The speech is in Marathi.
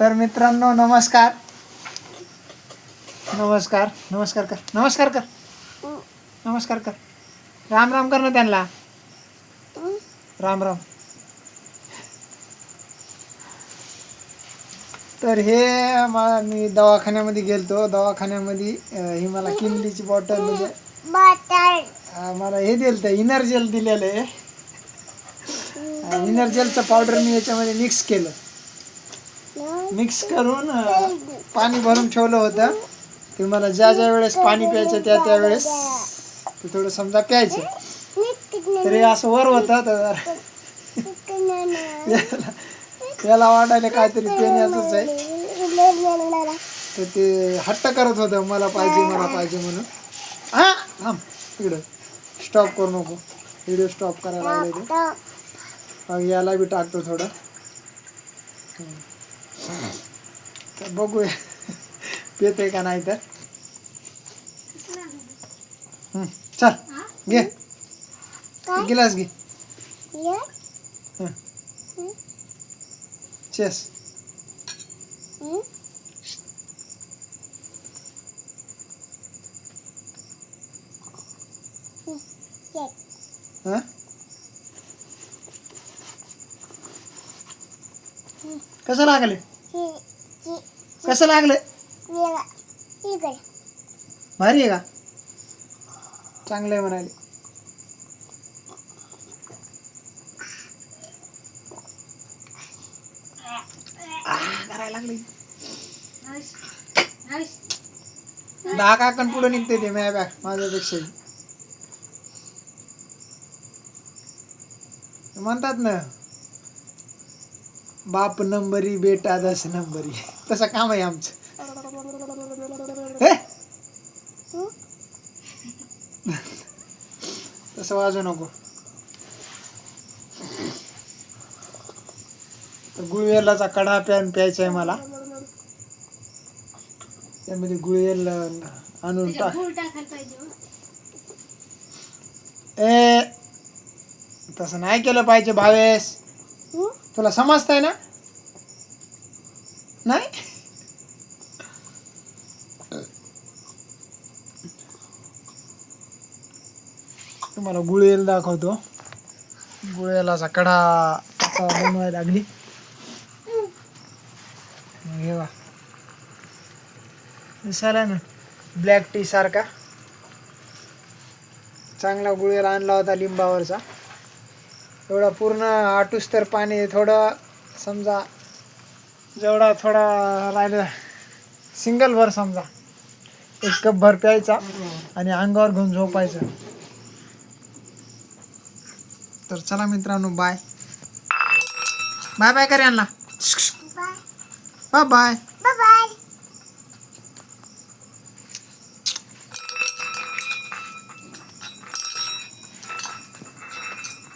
तर मित्रांनो नमस्कार. नमस्कार. नमस्कार कर. नमस्कार कर. नमस्कार कर. राम राम कर ना त्यांना. राम राम. तर हे मला मी दवाखान्यामध्ये गेलतो. दवाखान्यामध्ये ही मला किमलीची बॉटल म्हणजे मला हे दिलं तर इनर जेल दिलेलं आहे. इनर जेलचं पावडर मी याच्यामध्ये मिक्स केलं. मिक्स करून पाणी भरून ठेवलं होतं. ते मला ज्या ज्या वेळेस पाणी प्यायचं त्या त्या वेळेस ते थोडं समजा प्यायचं. तर हे असं वर होतं तर याला- याला वाटायला काहीतरी पेण्याचंच आहे. तर ते हट्ट करत होतं मला पाहिजे मला पाहिजे म्हणून. हा थांब इकडं. स्टॉप करू नको. व्हिडिओ स्टॉप करायला लागले ते. मग याला बी टाकतो थोडं. तर बघूया. पेते का नाही तर? चल घे. गिलास घे. चेस कसं लागले कसं लागले? भारी आहे का? चांगलं आहे म्हणाले. आह, करायला लागले. दहा काकण पुढे निघते ते माझ्या बॅग माझ्यापेक्षा म्हणतात ना बाप नंबरी बेटा दस नंबरी. तसं काम आहे आमचं. हे? तसं वाजू नको. गुळवेलाचा कडा प्यान प्यायचा आहे मला. त्यामध्ये गुळवेल आणून टाक. ए तसं नाही केलं पाहिजे भावेश. तुला समजतंय ना? नाही? तुम्हाला गुळेल दाखवतो. गुळेलाचा कडा बनवायला लागली. हे दिसायला ना ब्लॅक टी सारखा. चांगला गुळेल आणला होता लिंबावरचा. एवढा पूर्ण आटूस तर पाणी थोडं समजा जेवढा थोडा राहिलं सिंगल भर समजा एक कप भर प्यायचा आणि अंगावर घेऊन झोपायचं. तर चला मित्रांनो बाय बाय बाय कर यांना बाय बाय